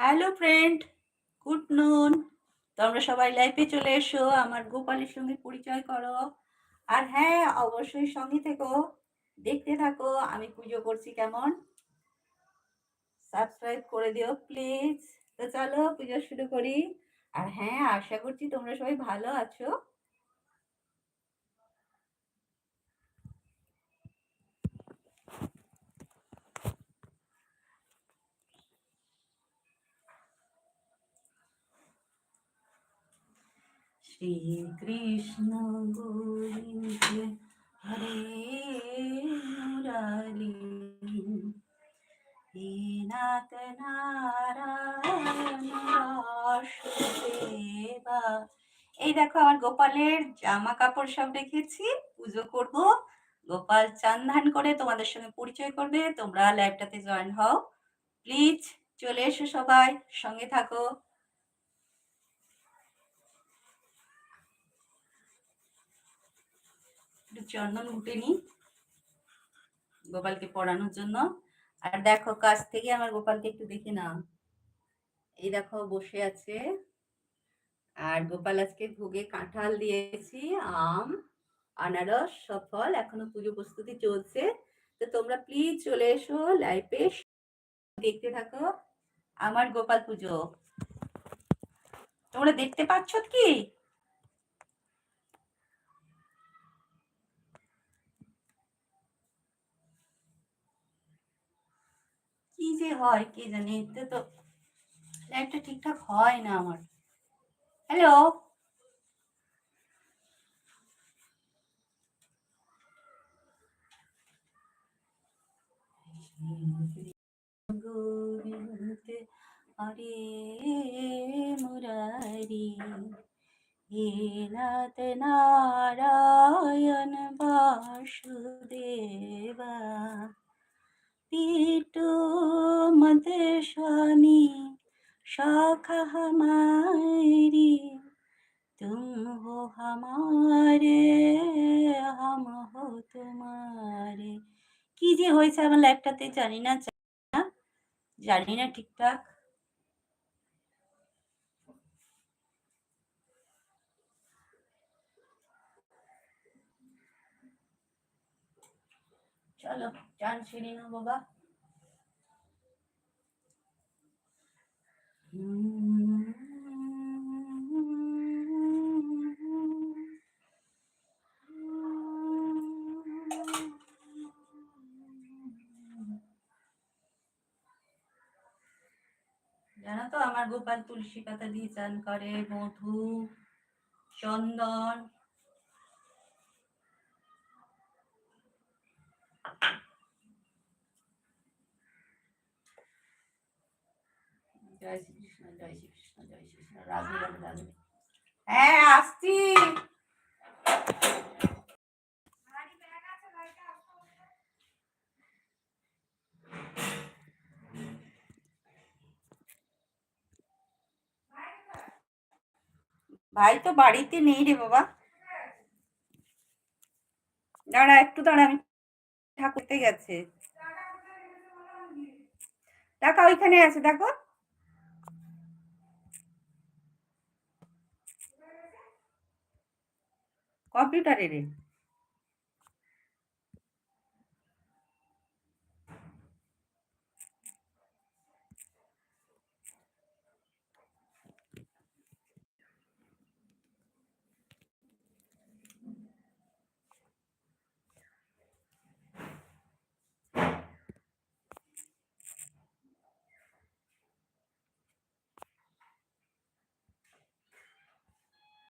Hello friend good নুন তোমরা সবাই লাইফে চলে এসো, আমার গোপালের সঙ্গে পরিচয় করো। আর হ্যাঁ অবশ্যই সঙ্গে থেকো, দেখতে থাকো, আমি পুজো করছি কেমন? সাবস্ক্রাইব করে দিও প্লিজ তো চলো, পুজো শুরু করি। আর হ্যাঁ আশা করছি তোমরা সবাই ভালো আছো। শ্রীকৃষ্ণ গোবিন্দ হরে মুরারি নাথ নারায়ণ বাসুদেবা এই দেখো আমার গোপালের জামা কাপড় সব রেখেছি, পুজো করব। গোপাল চান ধান করে তোমাদের সঙ্গে পরিচয় করবে, তোমরা ল্যাবটাতে জয়েন হও। প্লিজ চলে এসো সবাই, সঙ্গে থাকো। একটু চন্দন ঘুটে নিই। গোপালকে পড়ানোর জন্য। আর দেখো, কাছ থেকে আমার গোপালকে একটু দেখে নাও। এই দেখো, বসে আছে। আর গোপাল আজকে ভোগে কাঁঠাল দিয়েছি, আম, আনারস, সব ফল। এখনও পুজো প্রস্তুতি চলছে। তো তোমরা প্লিজ চলে এসো লাইফে দেখতে থাকো আমার গোপাল পুজো। তোমরা দেখতে পাচ্ছ কি? যে হয়, কে জানে? এতে তো লাইফটা ঠিকঠাক হয় না আমার। হ্যালো গোবিন্দ হরে মুরারি হে নাথ নারায়ণ বাসুদেবা। पीटो मत स्वामी शाखा हमारी तुम हो हमारे हम हो তোমারে কি যে হয়েছে আমার লাইফটাতে জানি না জানি না ঠিকঠাক চলো, চান ছিঁড়ি না বাবা। জানো তো, আমার গোপাল তুলসী পাতা দিয়ে চান করে, মধু, চন্দন। হ্যাঁ আসছি ভাই তো বাড়িতে নেই রে বাবা। দাঁড়া, একটু দাঁড়া, আমি ঠাকুরতে গেছে। টাকা ওইখানে আছে, দেখো। কম্পিউটারে রে